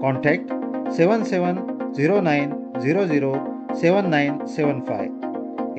contact seven seven zero nine zero zero seven nine seven five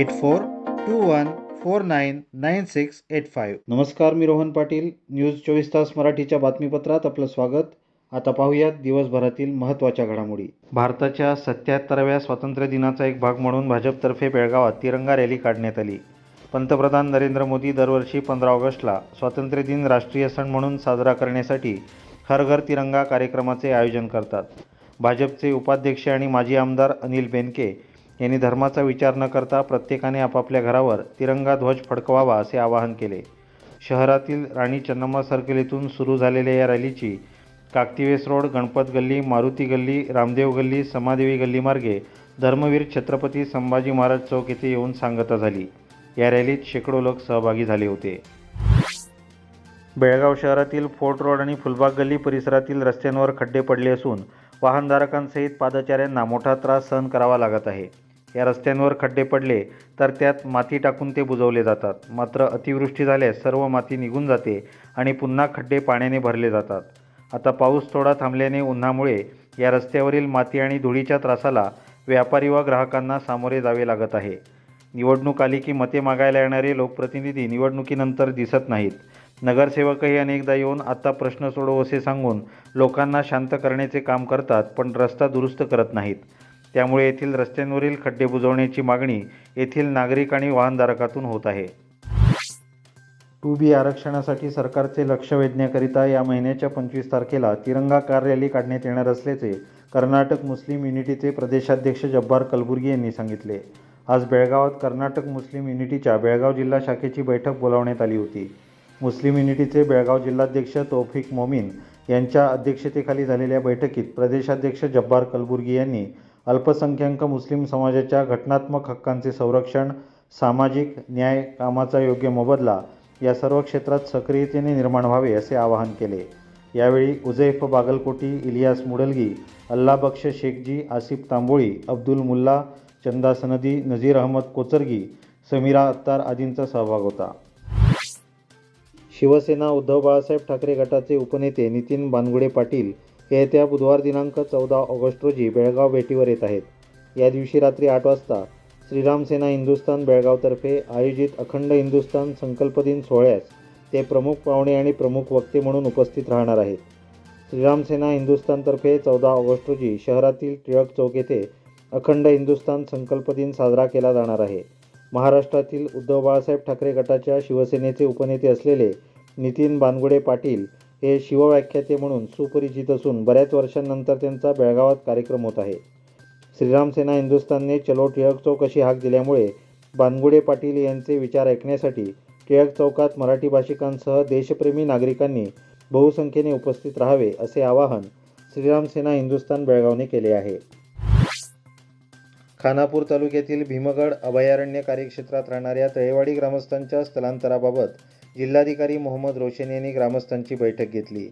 eight four two one four nine nine six eight five नमस्कार मी Rohan Patil. News चोवीस तास मराठीच्या बातमीपत्रात आपलं स्वागत. आता पाहूयात दिवसभरातील महत्त्वाच्या घडामोडी. भारताच्या सत्याहत्तराव्या स्वातंत्र्य दिनाचा एक भाग म्हणून भाजपतर्फे बेळगावात तिरंगा रॅली काढण्यात आली. पंतप्रधान नरेंद्र मोदी दरवर्षी पंधरा ऑगस्टला स्वातंत्र्य दिन राष्ट्रीय सण म्हणून साजरा करण्यासाठी हर घर तिरंगा कार्यक्रमाचे आयोजन करतात. भाजपचे उपाध्यक्ष आणि माजी आमदार अनिल बेनके यांनी धर्माचा विचार न करता प्रत्येकाने आपापल्या घरावर तिरंगा ध्वज फडकवावा असे आवाहन केले. शहरातील राणी चन्नम्मा सर्कल येथून सुरू झालेल्या या रॅलीची काकतिवेस रोड गणपत गल्ली मारुती गल्ली रामदेव गल्ली समादेवी गल्ली मार्गे धर्मवीर छत्रपती संभाजी महाराज चौक येथे येऊन सांगता झाली. या रॅलीत शेकडो लोक सहभागी झाले होते. बेळगाव शहरातील फोर्ट रोड आणि फुलबाग गल्ली परिसरातील रस्त्यांवर खड्डे पडले असून वाहनधारकांसहित पादचाऱ्यांना मोठा त्रास सहन करावा लागत आहे. या रस्त्यांवर खड्डे पडले तर त्यात माती टाकून ते बुजवले जातात. मात्र अतिवृष्टी झाल्यास सर्व माती निघून जाते आणि पुन्हा खड्डे पाण्याने भरले जातात. आता पाऊस थोडा थांबल्याने उन्हामुळे या रस्त्यावरील माती आणि धुळीच्या त्रासाला व्यापारी व ग्राहकांना सामोरे जावे लागत आहे. निवडणूक आली की मते मागायला येणारे लोकप्रतिनिधी निवडणुकीनंतर दिसत नाहीत. नगरसेवकही अनेकदा येऊन आत्ता प्रश्न सोडव असे सांगून लोकांना शांत करण्याचे काम करतात पण रस्ता दुरुस्त करत नाहीत. त्यामुळे येथील रस्त्यांवरील खड्डे बुजवण्याची मागणी येथील नागरिक आणि वाहनधारकातून होत आहे. टू बी आरक्षणासाठी सरकारचे लक्ष वेधण्याकरिता या महिन्याच्या पंचवीस तारखेला तिरंगा कार रॅली काढण्यात येणार असल्याचे कर्नाटक मुस्लिम युनिटीचे प्रदेशाध्यक्ष जब्बार कलबुर्गी यांनी सांगितले. आज बेळगावात कर्नाटक मुस्लिम युनिटीच्या बेळगाव जिल्हा शाखेची बैठक बोलावण्यात आली होती. मुस्लिम युनिटीचे बेळगाव जिल्हाध्यक्ष तौफिक मोमीन यांच्या अध्यक्षतेखाली झालेल्या बैठकीत प्रदेशाध्यक्ष जब्बार कलबुर्गी यांनी अल्पसंख्याक मुस्लिम समाजाच्या घटनात्मक हक्कांचे संरक्षण सामाजिक न्याय कामाचा योग्य मोबदला या सर्व क्षेत्रात सक्रियतेने निर्माण व्हावे असे आवाहन केले. यावेळी उजैफ बागलकोटी इलियास मुडलगी अल्लाबक्ष शेखजी आसिफ तांबोळी अब्दुल मुल्ला चंदा सनदी नझीर अहमद कोचरगी समीरा अत्तार आदींचा सहभाग होता. शिवसेना उद्धव बाळासाहेब ठाकरे गटाचे उपनेते नितीन बानगुडे पाटील हे येत्या बुधवार दिनांक चौदा ऑगस्ट रोजी बेळगाव भेटीवर येत आहेत. या दिवशी रात्री आठ वाजता श्रीराम सेना हिंदुस्थान बेळगावतर्फे आयोजित अखंड हिंदुस्थान संकल्प दिन सोहळ्यास ते प्रमुख पाहुणे आणि प्रमुख वक्ते म्हणून उपस्थित राहणार आहेत. श्रीराम सेना हिंदुस्थानतर्फे चौदा ऑगस्ट रोजी शहरातील टिळक चौक येथे अखंड हिंदुस्थान संकल्प दिन साजरा केला जाणार आहे. महाराष्ट्रातील उद्धव बाळासाहेब ठाकरे गटाच्या शिवसेनेचे उपनेते असलेले नितीन बानगुडे पाटील हे शिवव्याख्याते म्हणून सुपरिचित असून बऱ्याच वर्षांनंतर त्यांचा बेळगावात कार्यक्रम होत आहे. श्रीराम सेना हिंदुस्थानने चलो टिळक चौक अशी हाक दिल्यामुळे बानगुडे पाटील यांचे विचार ऐकण्यासाठी टिळक चौकात मराठी भाषिकांसह देशप्रेमी नागरिकांनी बहुसंख्येने उपस्थित राहावे असे आवाहन श्रीराम सेना हिंदुस्थान बेळगावने केले आहे. खानापूर तालुक्यातील भीमगड अभयारण्य कार्यक्षेत्रात राहणाऱ्या तळेवाडी ग्रामस्थांच्या स्थलांतराबाबत जिल्हाधिकारी मोहम्मद रोशन यांनी ग्रामस्थांची बैठक घेतली.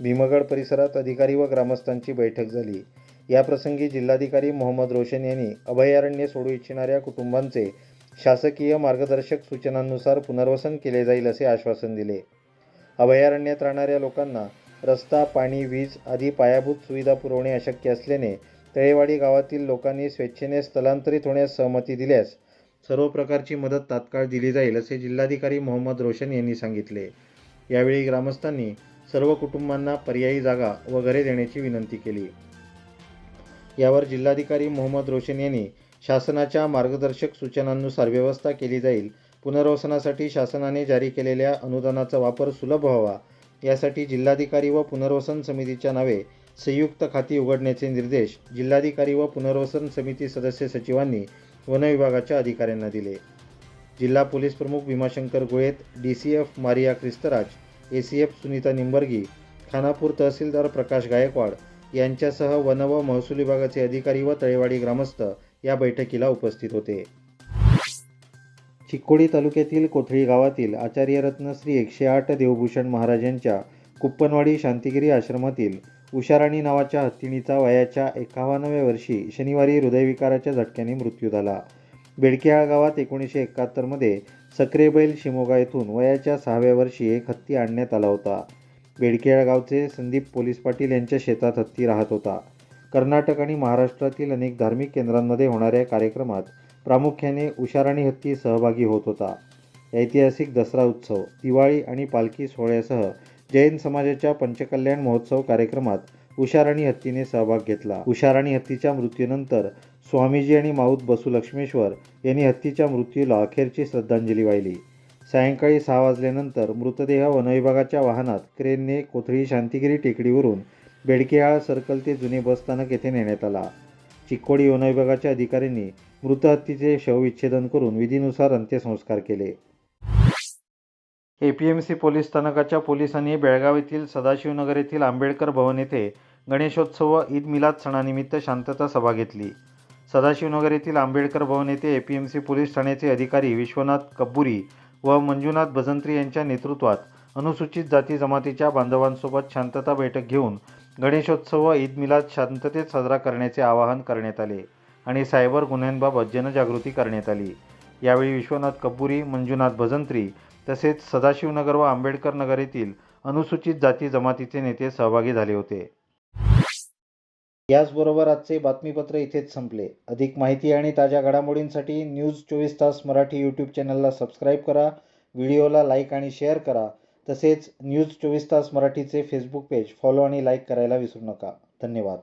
भीमगड परिसरात अधिकारी व ग्रामस्थांची बैठक झाली. याप्रसंगी जिल्हाधिकारी मोहम्मद रोशन यांनी अभयारण्य सोडू इच्छिणाऱ्या कुटुंबांचे शासकीय मार्गदर्शक सूचनांनुसार पुनर्वसन केले जाईल असे आश्वासन दिले. अभयारण्यात राहणाऱ्या लोकांना रस्ता पाणी वीज आदी पायाभूत सुविधा पुरवणे अशक्य असल्याने तळेवाडी गावातील लोकांनी स्वेच्छेने स्थलांतरित होण्यास सहमती दिल्यास सर्व प्रकारची मदत तात्काळ दिली जाईल असे जिल्हाधिकारी मोहम्मद रोशन यांनी सांगितले. यावेळी ग्रामस्थांनी सर्व कुटुंबांना पर्यायी जागा व घरे देण्याची विनंती केली. यावर जिल्हाधिकारी मोहम्मद रोशन यांनी शासनाच्या मार्गदर्शक सूचनांनुसार व्यवस्था केली जाईल पुनर्वसनासाठी शासनाने जारी केलेल्या अनुदानाचा वापर सुलभ व्हावा यासाठी जिल्हाधिकारी व पुनर्वसन समितीच्या नावे संयुक्त खाती उघडण्याचे निर्देश जिल्हाधिकारी व पुनर्वसन समिती सदस्य सचिवांनी वनविभागाच्या अधिकाऱ्यांना दिले. जिल्हा पोलीस प्रमुख Bhimashankar Gulet D C F Maria Christraj A C F Sunita Nimbargi Khanapur tahsildar Prakash Gaikwad यांच्यासह वन व महसूल विभागाचे अधिकारी व तळेवाडी ग्रामस्थ या बैठकीला उपस्थित होते. चिक्कोडी तालुक्यातील कोथळी गावातील आचार्यरत्न श्री एकशे आठ देवभूषण महाराजांच्या कुप्पनवाडी शांतिगिरी आश्रमातील उषाराणी नावाच्या हत्तीणीचा वयाच्या एकावन्नव्या वर्षी शनिवारी हृदयविकाराच्या झटक्याने मृत्यू झाला. बेडकेहाळ गावात एकोणीसशे एकाहत्तरमध्ये सक्रेबैल शिमोगा येथून वयाच्या सहाव्या वर्षी एक हत्ती आणण्यात आला होता. बेडकेहाळ गावचे संदीप पोलीस पाटील यांच्या शेतात हत्ती राहत होता. कर्नाटक आणि महाराष्ट्रातील अनेक धार्मिक केंद्रांमध्ये होणाऱ्या कार्यक्रमात प्रामुख्याने उषाराणी हत्ती सहभागी होत होता. ऐतिहासिक दसरा उत्सव दिवाळी आणि पालखी सोहळ्यासह जैन समाजाच्या पंचकल्याण महोत्सव कार्यक्रमात उषाराणी हत्तीने सहभाग घेतला. उषाराणी हत्तीच्या मृत्यूनंतर स्वामीजी आणि माऊत बसू लक्ष्मेश्वर यांनी हत्तीच्या मृत्यूला अखेरची श्रद्धांजली वाहिली. सायंकाळी सहा वाजल्यानंतर मृतदेह वनविभागाच्या वाहनात क्रेनने कोथळी शांतिगिरी टेकडीवरून बेडकेहाळ सर्कल ते जुने बसस्थानक येथे नेण्यात आला. चिक्कोडी वनविभागाच्या अधिकाऱ्यांनी मृत हत्तीचे शवविच्छेदन करून विधीनुसार अंत्यसंस्कार केले. एपीएमसी पोलीस स्थानकाच्या पोलिसांनी बेळगाव येथील सदाशिवनगर येथील आंबेडकर भवन येथे गणेशोत्सव व ईद मिलाद सणानिमित्त शांतता सभा घेतली. सदाशिवनगर येथील आंबेडकर भवन येथे एपीएमसी पोलीस ठाण्याचे अधिकारी विश्वनाथ कब्बुरी व मंजुनाथ भजंत्री यांच्या नेतृत्वात अनुसूचित जाती जमातीच्या बांधवांसोबत शांतता बैठक घेऊन गणेशोत्सव व ईद मिलाद शांततेत साजरा करण्याचे आवाहन करण्यात आले आणि सायबर गुन्ह्यांबाबत जनजागृती करण्यात आली. यावेळी विश्वनाथ कब्बुरी मंजुनाथ भजंत्री तसेच सदाशिवनगर व आंबेडकर नगर येथील अनुसूचित जाती जमातीचे नेते सहभागी झाले होते. याचबरोबर आजचे बातमीपत्र इथेच संपले. अधिक माहिती आणि ताज्या घडामोडींसाठी न्यूज चोवीस तास मराठी यूट्यूब चॅनलला सबस्क्राईब करा व्हिडिओला लाईक आणि शेअर करा तसेच न्यूज चोवीस तास मराठीचे फेसबुक पेज फॉलो आणि लाईक करायला विसरू नका. धन्यवाद.